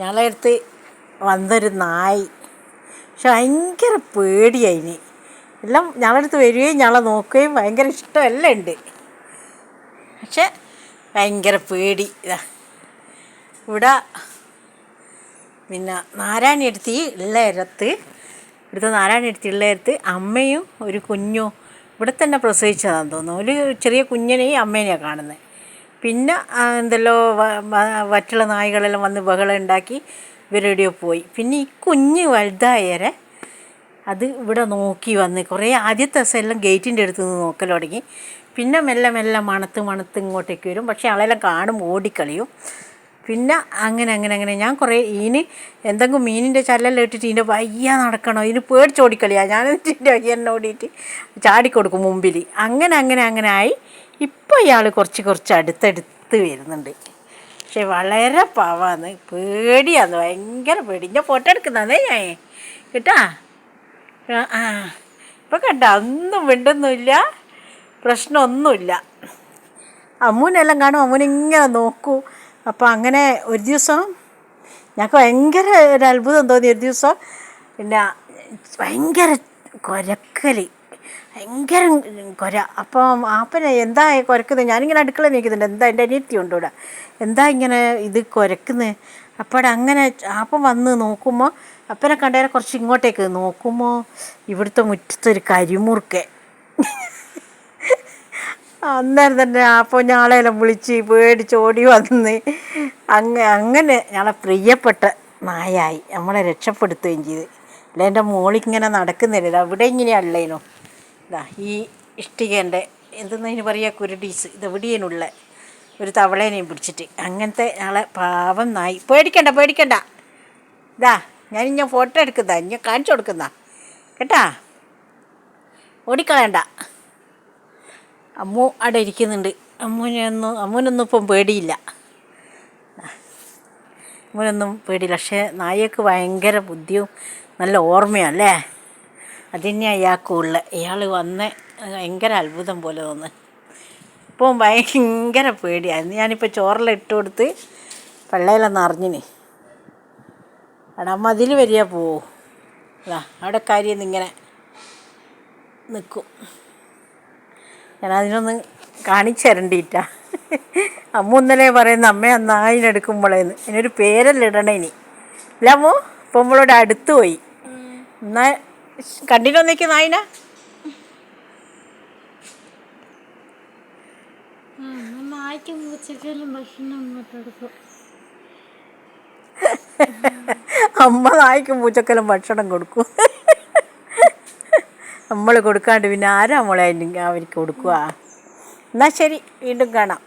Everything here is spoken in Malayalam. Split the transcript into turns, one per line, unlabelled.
ഞങ്ങളെ അടുത്ത് വന്നൊരു നായി. പക്ഷെ ഭയങ്കര പേടിയായിന് എല്ലാം ഞങ്ങളുടെ അടുത്ത് വരികയും ഞങ്ങളെ നോക്കുകയും ഭയങ്കര ഇഷ്ടമെല്ലാം ഉണ്ട്. പക്ഷെ ഭയങ്കര പേടി. ഇതാ. ഇവിടെ പിന്നെ നാരായണി എടുത്തി ഉള്ളയിടത്ത് ഇവിടുത്തെ നാരായണി എടുത്തി ഉള്ളയിടത്ത് അമ്മയും ഒരു കുഞ്ഞും ഇവിടെ തന്നെ പ്രസവിച്ചതാണെന്ന് തോന്നുന്നു. ഒരു ചെറിയ കുഞ്ഞിനെയും അമ്മേനെയാണ് കാണുന്നത്. പിന്നെ എന്തെല്ലോ എന്തല്ലോ വ- വ- മറ്റുള്ള നായ്കളെല്ലാം വന്ന് ബഹളം ഉണ്ടാക്കി ഇവരെവിടെയോ പോയി. പിന്നെ ഈ കുഞ്ഞ് വലുതായവരെ അത് ഇവിടെ നോക്കി വന്ന് കുറേ ആദ്യത്തെ ദിവസം എല്ലാം ഗേറ്റിന്റെ അടുത്ത് നിന്ന് നോക്കൽ തുടങ്ങി. പിന്നെ മെല്ലെ മെല്ലെ മണത്ത് മണത്ത് ഇങ്ങോട്ടേക്ക് വരും. പക്ഷേ ആളെല്ലാം കാണും ഓടിക്കളിയും. പിന്നെ അങ്ങനെ അങ്ങനെ അങ്ങനെ. ഞാൻ കുറേ ഇതിന് എന്തെങ്കിലും മീനിന്റെ ചല്ലെല്ലാം ഇട്ടിട്ട് ഇതിന്റെ വയ്യ നടക്കണോ? ഇതിന് പേടിച്ചോടിക്കളിയാണ് ഞാൻ ഇതിന്റെ വയ്യ എന്നെ ഓടിയിട്ട് ചാടിക്കൊടുക്കും മുമ്പിൽ. അങ്ങനെ അങ്ങനെ അങ്ങനെ ആയി. ഇപ്പോൾ ഇയാൾ കുറച്ച് കുറച്ച് അടുത്തടുത്ത് വരുന്നുണ്ട്. പക്ഷെ വളരെ പാവാന്ന്. പേടിയാന്ന്. ഭയങ്കര പേടി. ഞാൻ ഫോട്ടോ എടുക്കുന്നതേ ഞാൻ. കേട്ടാ? ആ, ഇപ്പം കണ്ട? ഒന്നും മിണ്ടൊന്നുമില്ല. പ്രശ്നമൊന്നുമില്ല. അമ്മൂനെല്ലാം കാണും അമ്മൂനിങ്ങനെ നോക്കൂ. അപ്പോൾ അങ്ങനെ ഒരു ദിവസം ഞങ്ങൾക്ക് ഭയങ്കര ഒരു അത്ഭുതം തോന്നി ഒരു ദിവസം. പിന്നെ ഭയങ്കര കുരക്കൽ ഭയങ്കര കൊര. അപ്പം ആപ്പനെ എന്താ കുരക്കുന്നത് ഞാനിങ്ങനെ അടുക്കള നീക്കുന്നുണ്ട് എന്താ എന്റെ അനിയത്തി ഉണ്ട് ഇവിടെ എന്താ ഇങ്ങനെ ഇത് കുരക്കുന്നത് അപ്പോൾ അങ്ങനെ ആപ്പൻ വന്ന് നോക്കുമ്പോൾ അപ്പനെ കണ്ടേരെ കുറച്ച് ഇങ്ങോട്ടേക്ക് നോക്കുമ്പോൾ ഇവിടുത്തെ മുറ്റത്തൊരു കരിമുറുക്കെ. അന്നേരം തന്നെ അപ്പോൾ ഞാളെല്ലാം വിളിച്ച് പേടിച്ച് ഓടി വന്ന് അങ്ങ അങ്ങനെ ഞങ്ങളെ പ്രിയപ്പെട്ട നായായി. നമ്മളെ രക്ഷപ്പെടുത്തുകയും ചെയ്ത്. അല്ല എന്റെ മോളിങ്ങനെ നടക്കുന്നില്ല അവിടെ ഇങ്ങനെയല്ലേനോ ഈ ഇഷ്ടികേന്റെ എന്തെന്നതിന് പറയുക കുരുടീസ് ഇത് എവിടെയുള്ള ഒരു തവളേനെയും പിടിച്ചിട്ട്. അങ്ങനത്തെ ആളെ പാവം നായി. പേടിക്കണ്ട പേടിക്കണ്ട. ഇതാ ഞാൻ ഇഞ്ഞ ഫോട്ടോ എടുക്കുന്നതാ ഇഞ്ഞ കാണിച്ചു കൊടുക്കുന്ന കേട്ടാ? ഓടിക്കളയണ്ട. അമ്മു അവിടെ ഇരിക്കുന്നുണ്ട്. അമ്മുവിനൊന്നും അമ്മുവിനൊന്നും ഇപ്പം പേടിയില്ല. അമ്മുവിനൊന്നും പേടിയില്ല. പക്ഷേ നായക്ക് ഭയങ്കര ബുദ്ധിയും നല്ല ഓർമ്മയല്ലേ അതിനെ അയാൾക്കുള്ള ഇയാൾ വന്ന് ഭയങ്കര അത്ഭുതം പോലെ തോന്നു. ഇപ്പോൾ ഭയങ്കര പേടിയായിരുന്നു ഞാനിപ്പോൾ ചോറെല്ലാം ഇട്ട് കൊടുത്ത് വെള്ളയിലെന്ന് അറിഞ്ഞിന്. എടാ മതിൽ വരിക പോവോ അതാ അവിടെ കാര്യം ഇങ്ങനെ നിൽക്കും ഞാൻ അതിനൊന്ന് കാണിച്ചു തരണ്ടിട്ട. അമ്മ ഇന്നലെ പറയുന്ന അമ്മ അന്ന് നായിനെടുക്കുമ്പോളേന്ന് അതിനൊരു പേരല്ല ഇടണേ ഇനി. ഇല്ല അമ്മോ ഇപ്പം നമ്മളോട് അടുത്ത് പോയി. എന്നാ കണ്ടിട്ടോ നിൽക്ക് നായിന.
നായ്ക്കും പൂച്ചയ്ക്കെല്ലാം ഭക്ഷണം ഇങ്ങോട്ട്
അമ്മ നായ്ക്കും പൂച്ചക്കെല്ലാം ഭക്ഷണം കൊടുക്കും. നമ്മൾ കൊടുക്കാണ്ട് പിന്നെ ആരാ മോളെ അവർക്ക് കൊടുക്കുക എന്നാൽ ശരി വീണ്ടും കാണാം.